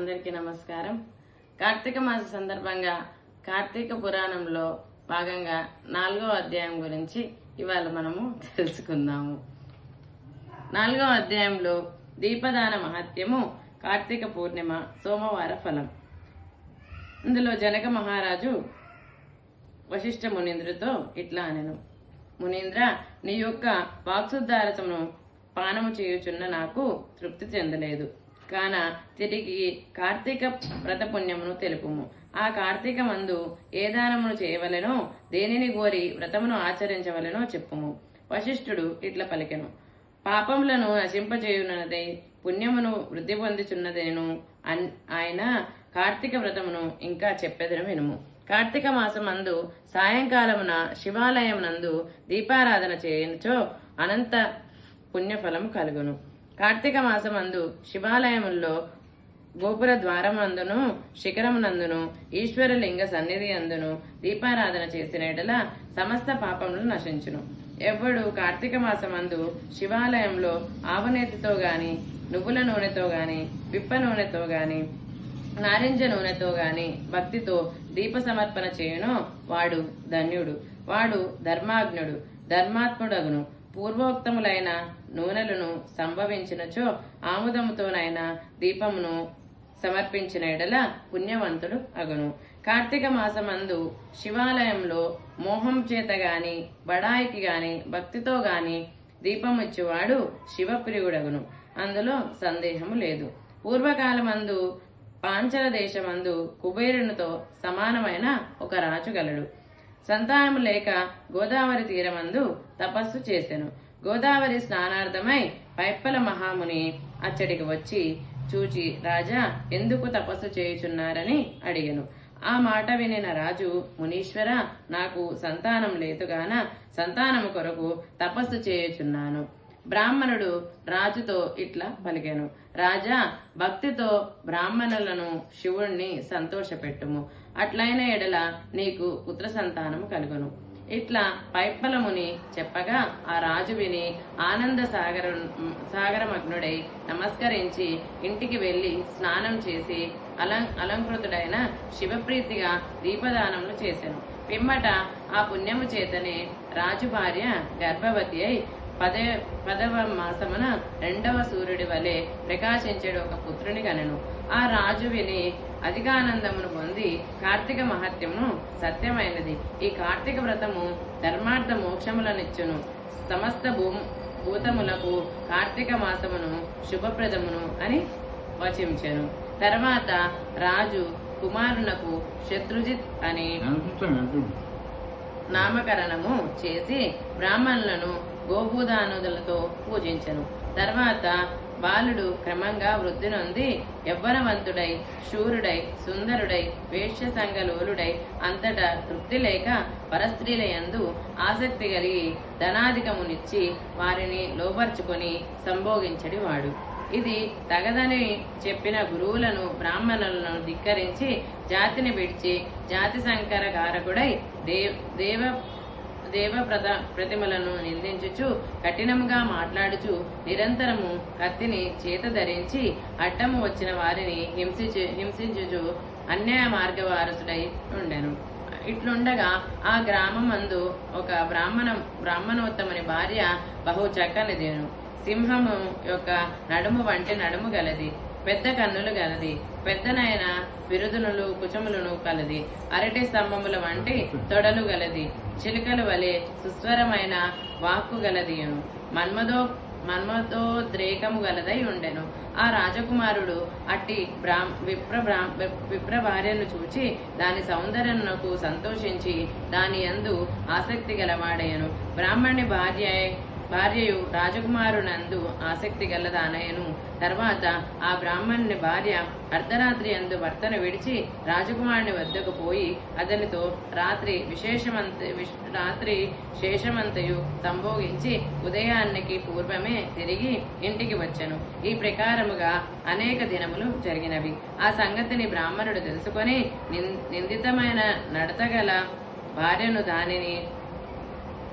అందరికీ నమస్కారం. కార్తీక మాస సందర్భంగా కార్తీక పురాణంలో భాగంగా నాలుగో అధ్యాయం గురించి ఇవాళ మనము తెలుసుకుందాము. నాలుగో అధ్యాయంలో దీపదాన మహత్యము కార్తీక పూర్ణిమ సోమవార ఫలం. ఇందులో జనక మహారాజు వశిష్ఠ మునీంద్రుతో ఇట్లా అనెను. మునీంద్ర నీ యొక్క వాక్సుద్ధారతను పానము చేయుచున్న నాకు తృప్తి చెందలేదు. కాన తిరిగి కార్తీక వ్రత పుణ్యమును తెలుపుము. ఆ కార్తీక మందు ఏ దానమును చేయవలెనో దేనిని గోరి వ్రతమును ఆచరించవలెనో చెప్పుము. వశిష్ఠుడు ఇట్ల పలికెను. పాపములను నశింపజేయునదై పుణ్యమును వృద్ధి పొందుచున్నదేను అన్- ఆయన కార్తీక వ్రతమును ఇంకా చెప్పెదను వినుము. కార్తీక మాసమందు సాయంకాలమున శివాలయమునందు దీపారాధన చేయనుచో అనంత పుణ్యఫలం కలుగును. కార్తీక మాసమందు శివాలయముల్లో గోపుర ద్వారమందును శిఖరమునందును ఈశ్వరలింగ సన్నిధి అందును దీపారాధన చేసిన సమస్త పాపములు నశించును. ఎవ్వడు కార్తీక మాసమందు శివాలయంలో ఆవనేతితో గాని నువ్వుల నూనెతో గాని విప్ప నూనెతో గాని నారింజ నూనెతో గాని భక్తితో దీప సమర్పణ చేయునో వాడు ధన్యుడు. వాడు ధర్మాజ్ఞుడు ధర్మాత్ముడగును. పూర్వోక్తములైన నూనెలను సంభవించినచో ఆముదముతోనైనా దీపమును సమర్పించిన ఎడల పుణ్యవంతుడు అగును. కార్తీక మాసమందు శివాలయంలో మోహం చేత గాని బడాయికి గాని భక్తితో గాని దీపమిచ్చువాడు శివప్రియుడగును. అందులో సందేహము లేదు. పూర్వకాలమందు పాంచల దేశమందు కుబేరునితో సమానమైన ఒక రాజు గలడు. సంతానము లేక గోదావరి తీరమందు తపస్సు చేసెను. గోదావరి స్నానార్థమై పైప్పల మహాముని అచ్చడికి వచ్చి చూచి రాజా ఎందుకు తపస్సు చేయుచున్నారని అడిగను. ఆ మాట వినిన రాజు మునీశ్వర నాకు సంతానం లేదుగాన సంతానము కొరకు తపస్సు చేయుచున్నాను. బ్రాహ్మణుడు రాజుతో ఇట్లా పలికెను. రాజా భక్తితో బ్రాహ్మణులను శివుణ్ణి సంతోషపెట్టుము. అట్లైన ఎడల నీకు పుత్ర సంతానము కలుగును. ఇట్లా పైప్పలముని చెప్పగా ఆ రాజు విని ఆనంద సాగర సాగరమగ్నుడై నమస్కరించి ఇంటికి వెళ్ళి స్నానం చేసి అలం అలంకృతుడైన శివప్రీతిగా దీపదానములు చేశాను పిమ్మట ఆ పుణ్యము చేతనే రాజు భార్య గర్భవతి అయి పదే పదవ మాసమున రెండవ సూర్యుడి వలె ప్రకాశించాడు ఒక పుత్రుని గనను. ఆ రాజు విని అధికానందమును పొంది కార్తీక మహత్యమును సత్యమైనది. ఈ కార్తీక వ్రతము ధర్మార్థ మోక్షములనిచ్చును. సమస్త భూ భూతములకు కార్తీక మాసమును శుభప్రదమును అని వచించెను. తర్వాత రాజు కుమారునకు శత్రుజిత్ అని నామకరణము చేసి బ్రాహ్మణులను గోభూదానుదులతో పూజించెను. తర్వాత బాలుడు క్రమంగా వృద్ధి నొంది యవ్వనవంతుడై శూరుడై సుందరుడై వేష్యసంగలోలుడై అంతటా తృప్తి లేక పరస్త్రీల యందు ఆసక్తి కలిగి ధనాధికమునిచ్చి వారిని లోపర్చుకొని సంభోగించడి వాడు ఇది తగదని చెప్పిన గురువులను బ్రాహ్మణులను ధిక్కరించి జాతిని విడిచి జాతి సంకర కారకుడై దేవ్ దేవ దేవ ప్రతిమలను నిందించుచు కఠినముగా మాట్లాడుచు నిరంతరము కత్తిని చేత ధరించి అడ్డము వచ్చిన వారిని హింసించు హింసించుచు అన్యాయ మార్గ వారసుడై ఉండెను. ఇట్లుండగా ఆ గ్రామమందు ఒక బ్రాహ్మణ బ్రాహ్మణోత్తముని భార్య బహు చక్కనిదేను. సింహము యొక్క నడుము వంటి నడుము గలది. పెద్ద కన్నులు గలది. పెద్దనైన బిరుదునులు కుచములను కలది. అరటి స్తంభముల వంటి తొడలు గలది. చిలుకలు వలె సుస్వరమైన వాక్కు గలదియును. మన్మదో మన్మథోద్రేకము గలదై ఉండెను. ఆ రాజకుమారుడు అట్టి బ్రాహ్మ విప్ర బ్రాహ్మ విప్ర భార్యను చూచి దాని సౌందర్యమునకు సంతోషించి దాని యందు ఆసక్తి గలవాడయను బ్రాహ్మణి భార్య భార్యయు రాజకుమారునందు ఆసక్తి గలదానయను తర్వాత ఆ బ్రాహ్మణుని భార్య అర్ధరాత్రి అందు భర్తను విడిచి రాజకుమారుని వద్దకు పోయి అతనితో రాత్రి విశేషమంత రాత్రి శేషమంతయు సంభోగించి ఉదయానికి పూర్వమే తిరిగి ఇంటికి వచ్చెను. ఈ ప్రకారముగా అనేక దినములు జరిగినవి. ఆ సంగతిని బ్రాహ్మణుడు తెలుసుకొని నిందితమైన నడతగల భార్యను దానిని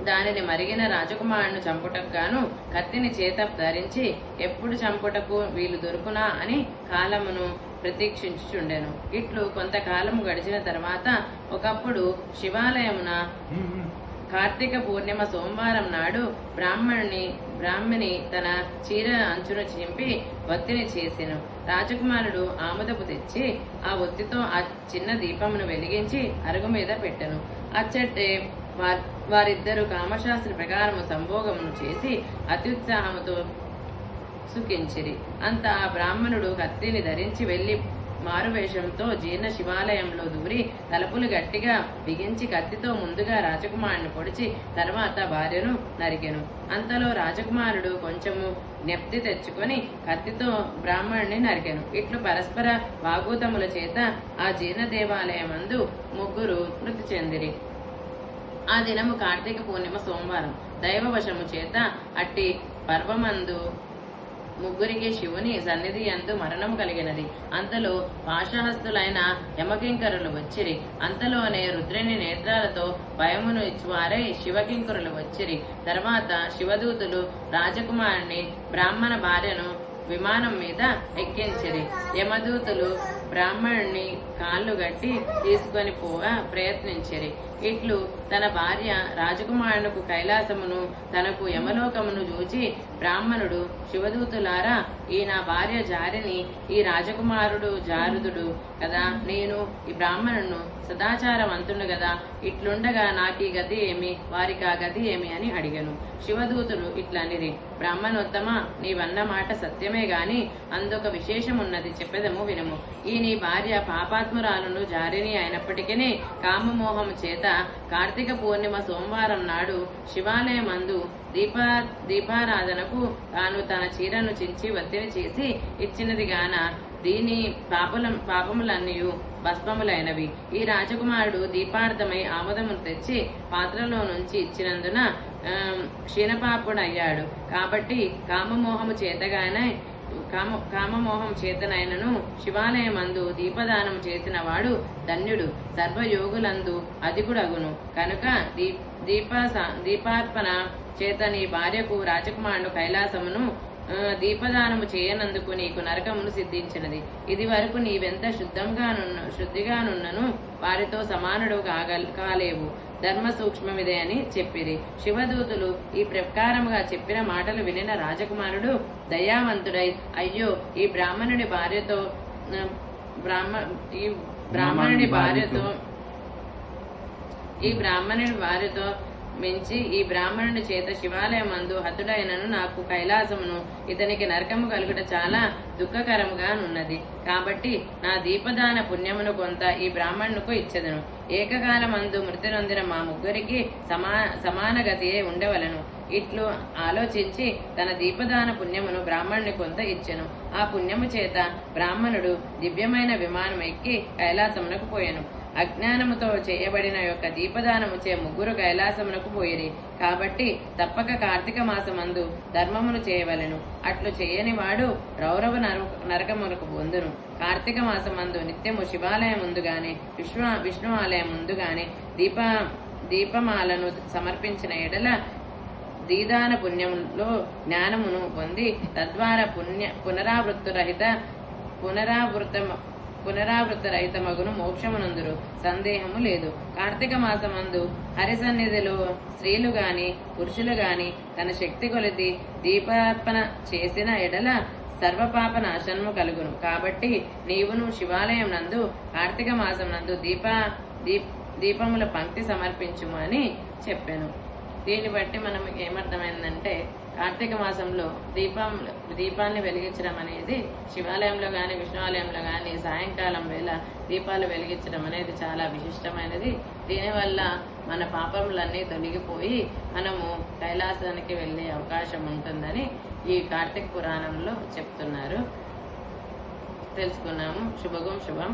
దానిని మరిగిన రాజకుమారుని చంపుటకు గాను కత్తిని చేత ధరించి ఎప్పుడు చంపుటకు వీలు దొరుకునా అని కాలమును ప్రతీక్షించుచుండెను. ఇట్లు కొంతకాలం గడిచిన తర్వాత ఒకప్పుడు శివాలయమున కార్తీక పూర్ణిమ సోమవారం నాడు బ్రాహ్మణుని బ్రాహ్మణి తన చీర అంచును చింపి ఒత్తిని చేసెను. రాజకుమారుడు ఆముదపు తెచ్చి ఆ ఒత్తితో ఆ చిన్న దీపమును వెలిగించి అరుగు మీద పెట్టెను. అచ్చటే వారిద్దరూ కామశాస్త్ర ప్రకారము సంభోగమును చేసి అత్యుత్సాహముతో సుఖించిరి. అంత ఆ బ్రాహ్మణుడు కత్తిని ధరించి వెళ్ళి మారువేషంతో జీర్ణ శివాలయంలో దూరి తలుపులు గట్టిగా బిగించి కత్తితో ముందుగా రాజకుమారుని పొడిచి తర్వాత భార్యను నరికెను. అంతలో రాజకుమారుడు కొంచెము నెప్తి తెచ్చుకొని కత్తితో బ్రాహ్మణుని నరికెను. ఇట్లు పరస్పర వాగూతముల చేత ఆ జీర్ణ దేవాలయమందు ముగ్గురు మృతి చెందిరి. ఆ దినము కార్తీక పూర్ణిమ సోమవారం. దైవవశము చేత అట్టి పర్వమందు ముగ్గురికి శివుని సన్నిధి అందు మరణము కలిగినది. అంతలో పాశహస్తులైన యమకింకరులు వచ్చిరి. అంతలోనే రుద్రుని నేత్రాలతో భయమును ఇచ్చువారై శివకింకరులు వచ్చిరి. తర్వాత శివదూతులు రాజకుమారుని బ్రాహ్మణ భార్యను విమానం మీద ఎక్కించిరి. యమదూతులు బ్రాహ్మణుని కాళ్ళు గట్టి తీసుకొని పోగా ప్రయత్నించిరి. ఇట్లు తన భార్య రాజకుమారునకు కైలాసమును తనకు యమలోకమును చూచి బ్రాహ్మణుడు శివదూతులారా ఈ నా భార్య జారిని ఈ రాజకుమారుడు జారుదుడు కదా. నేను ఈ బ్రాహ్మణును సదాచారవంతుడు కదా. ఇట్లుండగా నాకు ఈ గతి ఏమి? వారికి ఆ గతి ఏమి అని అడిగను. శివదూతులు ఇట్లనిరి బ్రాహ్మణోత్తమ నీవన్న మాట సత్యమే గాని అందొక విశేషమున్నది చెప్పెదము వినము. ఈ నీ భార్య పాపాత్మురాలను జారిని అయినప్పటికీ కామమోహము చేత కార్తీక పూర్ణిమ సోమవారం నాడు శివాలయమందు దీపా దీపారాధనకు తాను తన చీరను చించి వత్తిని చేసి ఇచ్చినది గాన దీని పాపల పాపములన్నీ భస్మములైనవి. ఈ రాజకుమారుడు దీపార్థమై ఆముదమును తెచ్చి పాత్రలో నుంచి ఇచ్చినందున క్షీణపాపుడయ్యాడు. కాబట్టి కామమోహము చేతగానే కామ కామమోహం చేతనైనను శివాలయమందు దీపదానం చేసిన వాడు ధన్యుడు సర్వయోగులందు అధికుడగును. కనుక దీ దీప దీపార్పణ చేత నీ భార్యకు రాజకుమారుడు కైలాసమును దీపదానము చేయనందుకు నీకు నరకమును సిద్ధించినది. ఇది వరకు నీవెంత శుద్ధంగానున్న శుద్ధిగానున్నను వారితో సమానుడు కాగల్ కాలేవు. ధర్మ సూక్ష్మమిదే అని చెప్పిరి. శివదూతులు ఈ ప్రకారముగా చెప్పిన మాటలు వినిన రాజకుమారుడు దయావంతుడై అయ్యో ఈ బ్రాహ్మణుడి భార్యతో బ్రాహ్మ ఈ బ్రాహ్మణుడి భార్యతో ఈ బ్రాహ్మణుడి వారితో మించి ఈ బ్రాహ్మణుని చేత శివాలయమందు హతుడైనను నాకు కైలాసమును ఇతనికి నరకము కలుగుట చాలా దుఃఖకరముగా ఉన్నది కాబట్టి నా దీపదాన పుణ్యమును కొంత ఈ బ్రాహ్మణుకు ఇచ్చదను. ఏకకాలమందు మృతి నొందిన మా ముగ్గురికి సమా సమాన గతియే ఉండవలను. ఇట్లు ఆలోచించి తన దీపదాన పుణ్యమును బ్రాహ్మణుని కొంత ఇచ్చెను. ఆ పుణ్యము చేత బ్రాహ్మణుడు దివ్యమైన విమానం ఎక్కి కైలాసమునకు పోయాను. అజ్ఞానముతో చేయబడిన యొక్క దీపదానముచే ముగ్గురు కైలాసమునకు పోయిరి. కాబట్టి తప్పక కార్తీక మాసమందు ధర్మమును చేయవలెను. అట్లు చేయని వాడు రౌరవ నర- నరకమునకు పొందును. కార్తీక మాసమందు నిత్యము శివాలయం ముందు గాని విశ్వ విష్ణు ఆలయం ముందు గాని దీప దీపమాలను సమర్పించిన ఎడల దీదాన పుణ్యములో జ్ఞానమును పొంది తద్వారా పుణ్య పునరావృత్తురహిత పునరావృత పునరావృత రహితమగును మోక్షమునందురు. సందేహము లేదు. కార్తీక మాసమందు హరిసన్నిధిలో స్త్రీలు గాని పురుషులు గాని తన శక్తి కొలిది దీపార్పణ చేసిన ఎడల సర్వపాప నాశనము కలుగును. కాబట్టి నీవును శివాలయం నందు కార్తీక మాసం నందు దీప దీప్ దీపముల పంక్తి సమర్పించుము అని చెప్పాను. దీన్ని బట్టి మనం ఏమర్థమైందంటే కార్తీక మాసంలో దీపం దీపాన్ని వెలిగించడం అనేది శివాలయంలో కానీ విష్ణువాలయంలో కానీ సాయంకాలం వేళ దీపాలు వెలిగించడం అనేది చాలా విశిష్టమైనది. దీనివల్ల మన పాపములన్నీ తొలగిపోయి మనము కైలాసానికి వెళ్ళే అవకాశం ఉంటుందని ఈ కార్తీక పురాణంలో చెప్తున్నారు. తెలుసుకున్నాము. శుభగం శుభం.